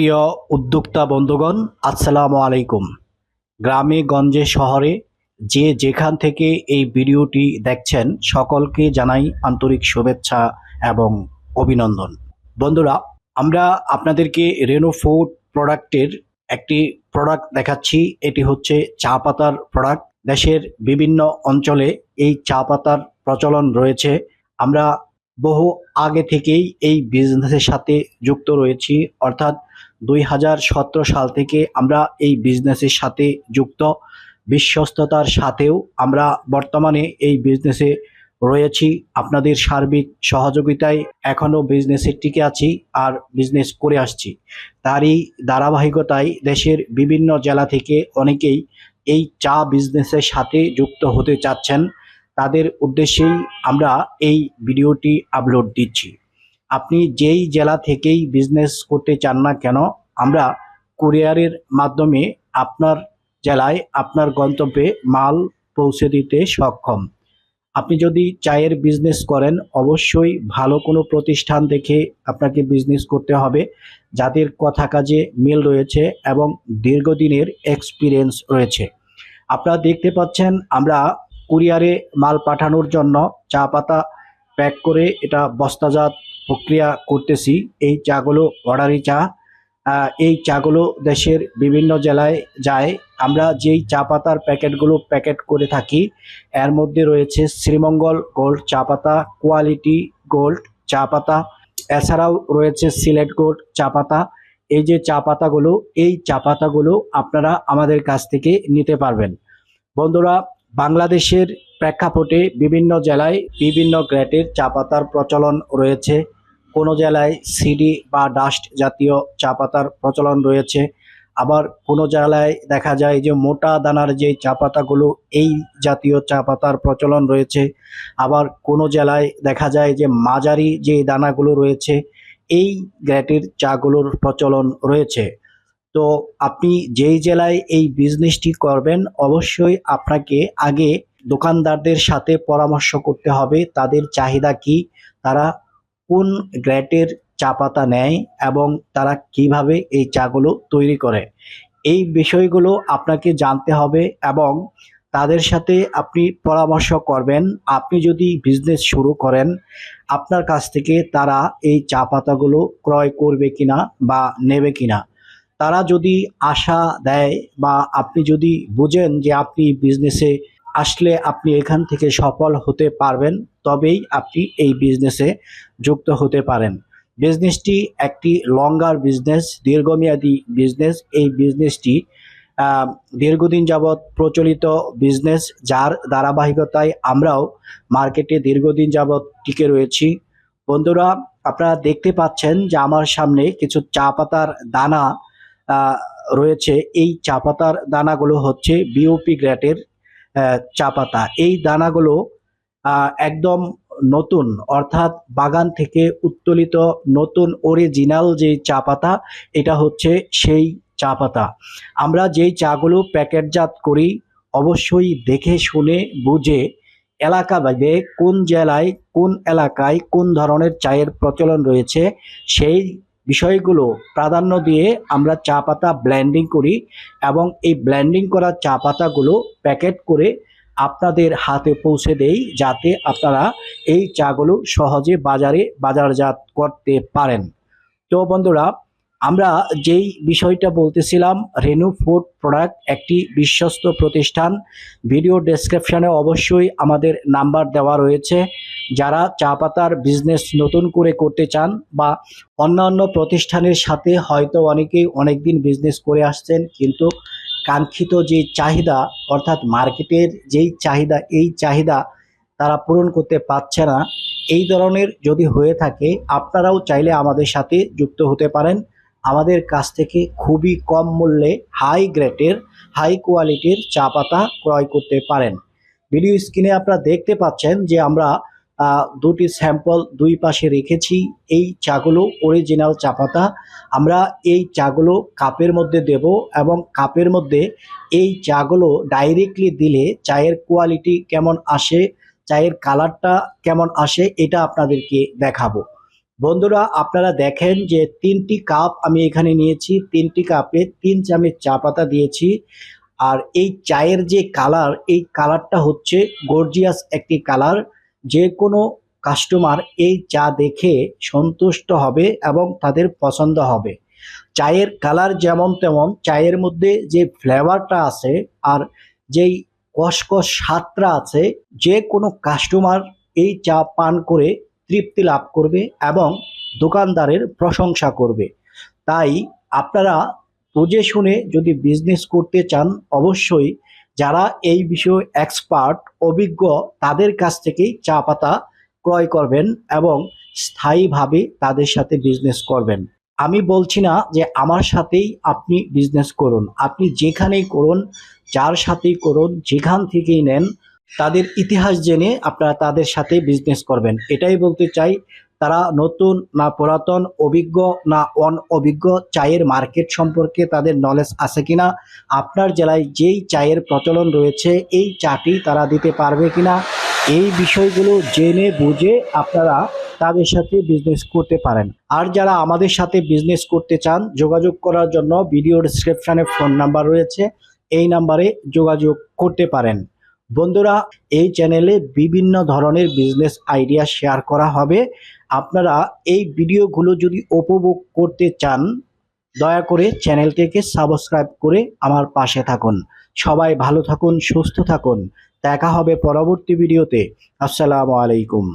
প্রিয় উদ্যোক্তা বন্ধুগণ, আসসালামু আলাইকুম। গ্রামে, গঞ্জে, শহরে যে যেখান থেকে এই ভিডিওটি দেখছেন, সকলকে জানাই আন্তরিক শুভেচ্ছা এবং অভিনন্দন। বন্ধুরা, আমরা আপনাদেরকে রেনো ফুড প্রোডাক্টের একটি প্রোডাক্ট দেখাচ্ছি। এটি হচ্ছে চা পাতার প্রোডাক্ট দেশের বিভিন্ন অঞ্চলে এই চা পাতার প্রচলন রয়েছে। আমরা বহু আগে থেকেই এই বিজনেসের সাথে যুক্ত রয়েছি। অর্থাৎ দুই হাজার সতেরো সাল থেকে আমরা এই বিজনেসের সাথে যুক্ত। বিশ্বস্ততার সাথেও আমরা বর্তমানে এই বিজনেসে রয়েছি। আপনাদের সার্বিক সহযোগিতায় এখনও বিজনেসে টিকে আছি আর বিজনেস করে আসছি। তারই ধারাবাহিকতায় দেশের বিভিন্ন জেলা থেকে অনেকেই এই চা বিজনেসের সাথে যুক্ত হতে চাচ্ছেন। তাদের উদ্দেশ্যেই আমরা এই ভিডিওটি আপলোড দিচ্ছি। আপনি যেই জেলা থেকেই বিজনেস করতে চান না কেন, আমরা কুরিয়ারের মাধ্যমে আপনার জেলায় আপনার গন্তব্যে মাল পৌঁছে দিতে সক্ষম। আপনি যদি চায়ের বিজনেস করেন, অবশ্যই ভালো কোনো প্রতিষ্ঠান দেখে আপনাকে বিজনেস করতে হবে। যাদের কথা কাজে মিল রয়েছে এবং দীর্ঘদিনের এক্সপিরিয়েন্স রয়েছে। আপনারা দেখতে পাচ্ছেন, আমরা কুরিয়ারে মাল পাঠানোর জন্য চা পাতা প্যাক করে এটা বস্তাজাত প্রক্রিয়া করতেছি। এই চাগুলো, অর্ডারি চা এই চাগুলো দেশের বিভিন্ন জেলায় যায়। আমরা যেই চা পাতার প্যাকেটগুলো প্যাকেট করে থাকি, এর মধ্যে রয়েছে শ্রীমঙ্গল গোল্ড চা পাতা, কোয়ালিটি গোল্ড চা পাতা, এছাড়াও রয়েছে সিলেট গোল্ড চা পাতা। এই যে চা পাতাগুলো, এই চা পাতাগুলো আপনারা আমাদের কাছ থেকে নিতে পারবেন। বন্ধুরা, বাংলাদেশের প্রেক্ষাপটে বিভিন্ন জেলায় বিভিন্ন গ্রেডের চা পাতার প্রচলন রয়েছে। কোনো জেলায় সিডি বা ডাস্ট জাতীয় চা পাতার প্রচলন রয়েছে। আবার কোনো জেলায় দেখা যায় যে মোটা দানার যে চা পাতাগুলো এই জাতীয় চা পাতার প্রচলন রয়েছে। আবার কোনো জেলায় দেখা যায় যে মাঝারি যে দানাগুলো রয়েছে, এই গ্রেটের চাগুলোর প্রচলন রয়েছে। তো আপনি যেই জেলায় এই বিজনেসটি করবেন, অবশ্যই আপনাকে আগে দোকানদারদের সাথে পরামর্শ করতে হবে, তাদের চাহিদা কি, তারা কোন গ্র্যাটের চা পাতা নেয় এবং তারা কীভাবে এই চাগুলো তৈরি করে? এই বিষয়গুলো আপনাকে জানতে হবে এবং তাদের সাথে আপনি পরামর্শ করবেন। আপনি যদি বিজনেস শুরু করেন, আপনার কাছ থেকে তারা এই চা পাতাগুলো ক্রয় করবে কিনা বা নেবে কিনা। তারা যদি আশা দেয় বা আপনি যদি বুঝেন যে আপনি বিজনেসে আসলে আপনি এখান থেকে সফল হতে পারবেন তবেই আপনি এই বিজনেসে যুক্ত হতে পারেন। বিজনেসটি একটি লঙ্গার বিজনেস দীর্ঘমেয়াদী বিজনেস এই বিজনেসটি দীর্ঘদিন যাবৎ প্রচলিত বিজনেস যার ধারাবাহিকতায় আমরাও মার্কেটে দীর্ঘদিন যাবৎ টিকে রয়েছি। বন্ধুরা আপনারা দেখতে পাচ্ছেন যে আমার সামনে কিছু চা পাতার দানা রয়েছে। এই চা পাতার দানাগুলো হচ্ছে বিওপি গ্রেটের আহ, চা পাতা। এই দানাগুলো একদম নতুন, অর্থাৎ বাগান থেকে উত্তোলিত নতুন অরিজিনাল যে চা পাতা, এটা হচ্ছে সেই চা পাতা। আমরা যেই চাগুলো প্যাকেটজাত করি, অবশ্যই দেখে শুনে বুঝে এলাকা ভেদে কোন জেলায়, কোন এলাকায় কোন ধরনের চায়ের প্রচলন রয়েছে, সেই বিষয়গুলো প্রাধান্য দিয়ে আমরা চা পাতা ব্ল্যান্ডিং করি এবং এই ব্ল্যান্ডিং করা চা পাতাগুলো প্যাকেট করে আপনাদের হাতে পৌঁছে দেই যাতে আপনারা এই চাগুলো সহজে বাজারে বাজারজাত করতে পারেন। তো বন্ধুরা আমরা যেই বিষয়টা বলতেছিলাম রেনু ফুড প্রোডাক্ট একটি বিশ্বস্ত প্রতিষ্ঠান। ভিডিও ডেসক্রিপশানে অবশ্যই আমাদের নাম্বার দেওয়া রয়েছে। যারা চা পাতার বিজনেস নতুন করে করতে চান বা অন্যান্য প্রতিষ্ঠানের সাথে হয়তো অনেকেই অনেকদিন বিজনেস করে আসছেন, কিন্তু কাঙ্ক্ষিত যে চাহিদা, অর্থাৎ মার্কেটের যেই চাহিদা, এই চাহিদা তারা পূরণ করতে পারছে না, এই ধরনের যদি হয়ে থাকে, আপনারাও চাইলে আমাদের সাথে যুক্ত হতে পারেন। আমাদের কাছ থেকে খুবই কম মূল্যে হাই গ্রেডের হাই কোয়ালিটির চা পাতা ক্রয় করতে পারেন। ভিডিও স্ক্রিনে আপনারা দেখতে পাচ্ছেন যে আমরা দুটি স্যাম্পল দুই পাশে রেখেছি। এই চাগুলো অরিজিনাল চা পাতা। আমরা এই চাগুলো কাপের মধ্যে দেব এবং কাপের মধ্যে এই চাগুলো ডাইরেক্টলি দিলে চায়ের কোয়ালিটি কেমন আসে, চায়ের কালারটা কেমন আসে, এটা আপনাদেরকে দেখাবো। বন্ধুরা, আপনারা দেখেন যে তিনটি কাপ আমি এখানে নিয়েছি। তিনটি কাপে তিন চামচ চা পাতা দিয়েছি। আর এই চায়ের যে কালার, এই কালারটা হচ্ছে গর্জিয়াস একটি কালার। যে কোনো কাস্টমার এই চা দেখে সন্তুষ্ট হবে এবং তাদের পছন্দ হবে। চায়ের কালার যেমন তেমন, চায়ের মধ্যে যে ফ্লেভারটা আছে আর যেই কসকস স্বাদটা আছে, যে কোনো কাস্টমার এই চা পান করে তৃপ্তি লাভ করবে এবং দোকানদারের প্রশংসা করবে। তাই আপনারা বুঝে শুনে যদি বিজনেস করতে চান, অবশ্যই যারা এই বিষয়ে এক্সপার্ট অভিজ্ঞ, তাদের কাছ থেকেই চা পাতা ক্রয় করবেন এবং স্থায়ীভাবে তাদের সাথে বিজনেস করবেন। আমি বলছি না যে আমার সাথেই আপনি বিজনেস করুন। আপনি যেখানেই করুন, যার সাথেই করুন, যেখান থেকেই নেন তাদের ইতিহাস জেনে আপনারা তাদের সাথে বিজনেস করবেন। এটাই বলতে চাই, তারা নতুন না পুরাতন, অভিজ্ঞ না অন অভিজ্ঞ চায়ের মার্কেট সম্পর্কে তাদের নলেজ আছে কিনা, আপনার জেলায় যেই চায়ের প্রচলন রয়েছে, এই চাটি তারা দিতে পারবে কিনা, এই বিষয়গুলো জেনে বুঝে আপনারা তাদের সাথে বিজনেস করতে পারেন। আর যারা আমাদের সাথে বিজনেস করতে চান, যোগাযোগ করার জন্য ভিডিও ডিসক্রিপশনে ফোন নাম্বার রয়েছে, এই নাম্বারে যোগাযোগ করতে পারেন। বন্ধুরা, এই চ্যানেলে বিভিন্ন ধরনের বিজনেস আইডিয়া শেয়ার করা হবে। আপনারা এই ভিডিওগুলো যদি উপভোগ করতে চান, দয়া করে চ্যানেলটিকে সাবস্ক্রাইব করে আমার পাশে থাকুন। সবাই ভালো থাকুন, সুস্থ থাকুন। দেখা হবে পরবর্তী ভিডিওতে। আসসালামু আলাইকুম।